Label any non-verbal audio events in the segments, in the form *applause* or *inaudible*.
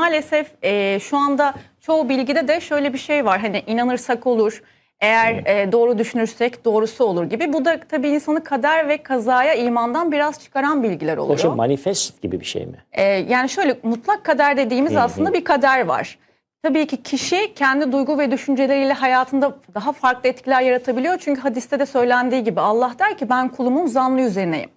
maalesef e, şu anda çoğu bilgide de şöyle bir şey var. Hani inanırsak olur, eğer e, doğru düşünürsek doğrusu olur gibi. Bu da tabii insanı kader ve kazaya imandan biraz çıkaran bilgiler O oluyor. şey manifest gibi bir şey mi? Ee, yani şöyle mutlak kader dediğimiz aslında bir kader var. Tabii ki kişi kendi duygu ve düşünceleriyle hayatında daha farklı etkiler yaratabiliyor. Çünkü hadiste de söylendiği gibi Allah der ki ben kulumun zannı üzerineyim.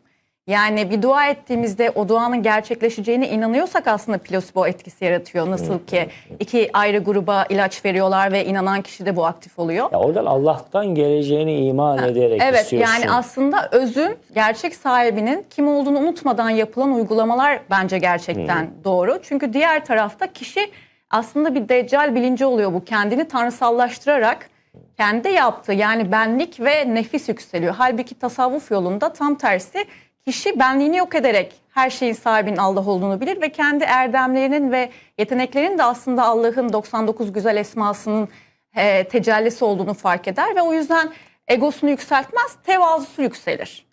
Yani bir dua ettiğimizde o duanın gerçekleşeceğine inanıyorsak aslında plasebo etkisi yaratıyor. Nasıl ki iki ayrı gruba ilaç veriyorlar ve inanan kişi de bu aktif oluyor. Ya oradan Allah'tan geleceğini iman ederek Evet istiyorsun. yani aslında özün gerçek sahibinin kim olduğunu unutmadan yapılan uygulamalar bence gerçekten doğru. Çünkü diğer tarafta kişi aslında bir deccal bilinci oluyor bu. Kendini tanrısallaştırarak kendi yaptığı yani benlik ve nefis yükseliyor. Halbuki tasavvuf yolunda tam tersi kişi benliğini yok ederek her şeyin sahibinin Allah olduğunu bilir ve kendi erdemlerinin ve yeteneklerinin de aslında Allah'ın 99 güzel esmasının e, tecellisi olduğunu fark eder ve o yüzden egosunu yükseltmez, tevazusu yükselir.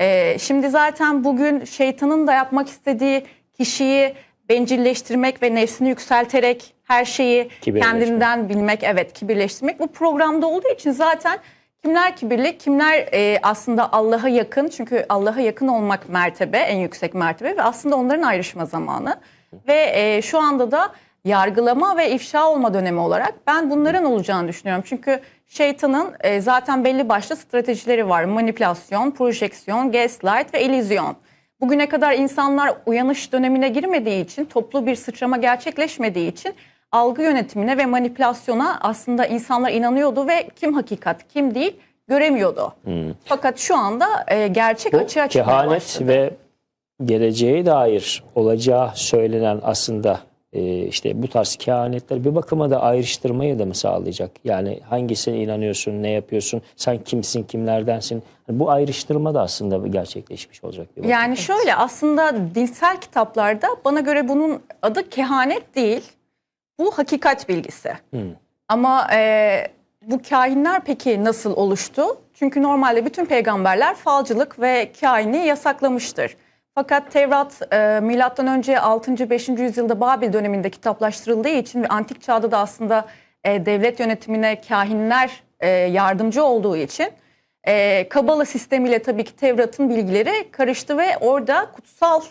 E, şimdi zaten bugün şeytanın da yapmak istediği kişiyi bencilleştirmek ve nefsini yükselterek her şeyi kendinden bilmek, evet kibirleştirmek bu programda olduğu için zaten kimler kibirli, kimler e, aslında Allah'a yakın çünkü Allah'a yakın olmak mertebe, en yüksek mertebe ve aslında onların ayrışma zamanı ve e, şu anda da yargılama ve ifşa olma dönemi olarak ben bunların olacağını düşünüyorum. Çünkü şeytanın e, zaten belli başlı stratejileri var. Manipülasyon, projeksiyon, gaslight ve illüzyon. Bugüne kadar insanlar uyanış dönemine girmediği için, toplu bir sıçrama gerçekleşmediği için algı yönetimine ve manipülasyona aslında insanlar inanıyordu ve kim hakikat, kim değil göremiyordu. Fakat şu anda e, gerçek Bu açığa çıkmaya kehanet başladı. ve geleceğe dair olacağı söylenen aslında e, işte bu tarz kehanetler bir bakıma da ayrıştırmayı da mı sağlayacak? Yani hangisine inanıyorsun, ne yapıyorsun, sen kimsin, kimlerdensin? Hani Bu ayrıştırma da aslında gerçekleşmiş olacak bir bakıma. Yani şöyle aslında dinsel kitaplarda bana göre bunun adı kehanet değil. Bu hakikat bilgisi. Ama e, bu kahinler peki nasıl oluştu? Çünkü normalde bütün peygamberler falcılık ve kahini yasaklamıştır. Fakat Tevrat e, milattan önce 6. 5. yüzyılda Babil döneminde kitaplaştırıldığı için ve antik çağda da aslında e, devlet yönetimine kahinler e, yardımcı olduğu için e, Kabala sistemiyle tabii ki Tevrat'ın bilgileri karıştı ve orada kutsal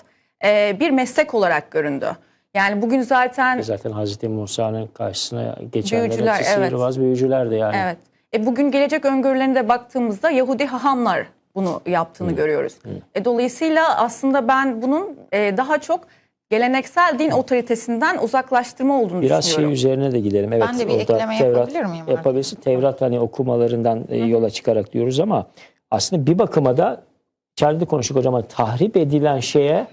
e, bir meslek olarak göründü. Yani bugün zaten Zaten Hazreti Musa'nın karşısına geçenler Büyücüler, hepsi evet. sihirbaz büyücüler de yani. evet. E, bugün gelecek öngörülerine de baktığımızda Yahudi hahamlar bunu yaptığını görüyoruz. E, dolayısıyla aslında ben bunun e, daha çok geleneksel din otoritesinden uzaklaştırma olduğunu Biraz şey düşünüyorum. üzerine de gidelim. Evet, Ben de bir orada ekleme yapabilir miyim? Yapabilirsin. Tevrat hani okumalarından e, yola çıkarak diyoruz ama aslında bir bakıma da içeride konuştuk hocam tahrip edilen şeye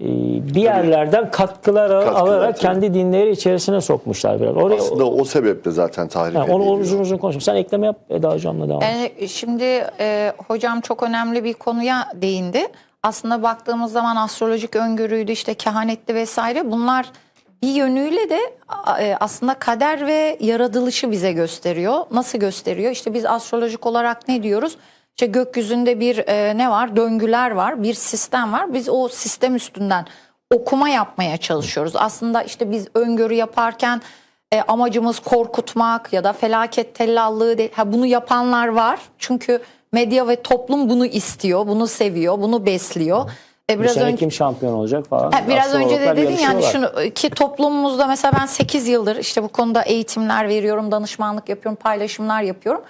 bir yerlerden katkılar, Katkılar, alarak tabii. kendi dinleri içerisine sokmuşlar biraz. Oraya, Aslında o sebeple zaten tahrip yani onu ediliyor. uzun uzun konuşalım. Sen ekleme yap Eda hocamla devam. et. Yani şimdi e, hocam çok önemli bir konuya değindi. Aslında baktığımız zaman astrolojik öngörüydü işte kehanetti vesaire bunlar bir yönüyle de e, aslında kader ve yaratılışı bize gösteriyor. Nasıl gösteriyor? İşte biz astrolojik olarak ne diyoruz? İşte gökyüzünde bir e, ne var? Döngüler var, bir sistem var. Biz o sistem üstünden okuma yapmaya çalışıyoruz. Aslında işte biz öngörü yaparken e, amacımız korkutmak ya da felaket tellallığı değil. Ha, bunu yapanlar var. Çünkü medya ve toplum bunu istiyor, bunu seviyor, bunu besliyor. E, biraz önce kim şampiyon olacak falan. Ha, biraz önce de dedin yani şunu ki toplumumuzda mesela ben 8 yıldır işte bu konuda eğitimler veriyorum, danışmanlık yapıyorum, paylaşımlar yapıyorum.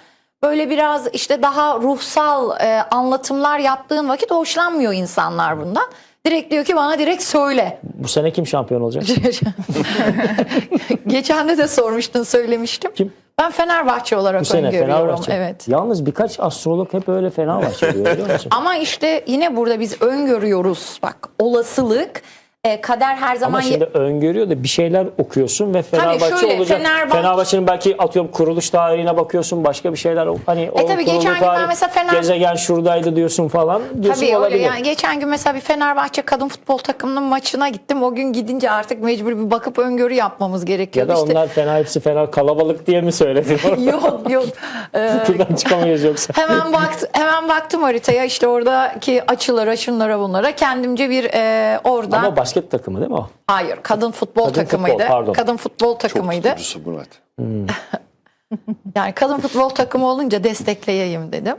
Böyle biraz işte daha ruhsal e, anlatımlar yaptığın vakit hoşlanmıyor insanlar bundan. Direkt diyor ki bana direkt söyle. Bu sene kim şampiyon olacak? *laughs* Geçen de de sormuştun söylemiştim. Kim? Ben Fenerbahçe olarak Bu sene öngörüyorum. Fenerbahçe. Evet. Yalnız birkaç astrolog hep öyle Fenerbahçe diyor biliyor musun? *laughs* Ama işte yine burada biz öngörüyoruz. Bak olasılık, e, kader her zaman Ama şimdi öngörüyor da bir şeyler okuyorsun ve Fenerbahçe şöyle, olacak. Fenerbahçe- Fenerbahçe'nin belki atıyorum kuruluş tarihine bakıyorsun başka bir şeyler hani o E tabii geçen gün tarih, mesela Fener- gezegen şuradaydı diyorsun falan diyorsun Tabii öyle olabilir. yani geçen gün mesela bir Fenerbahçe kadın futbol takımının maçına gittim. O gün gidince artık mecbur bir bakıp öngörü yapmamız Ya gerekiyor. da işte. onlar Fener hepsi Fener kalabalık diye mi söyledin? *laughs* yok yok. *laughs* Ee, Buradan çıkamıyoruz yoksa. hemen baktı hemen baktım haritaya işte oradaki açılara şunlara bunlara kendimce bir e, oradan Ama basket takımı değil mi o? Hayır, kadın futbol Kadın futbol, takımıydı. pardon. kadın futbol Çok takımıydı. tutucusu Murat. *laughs* Yani kadın futbol takımı olunca destekleyeyim dedim.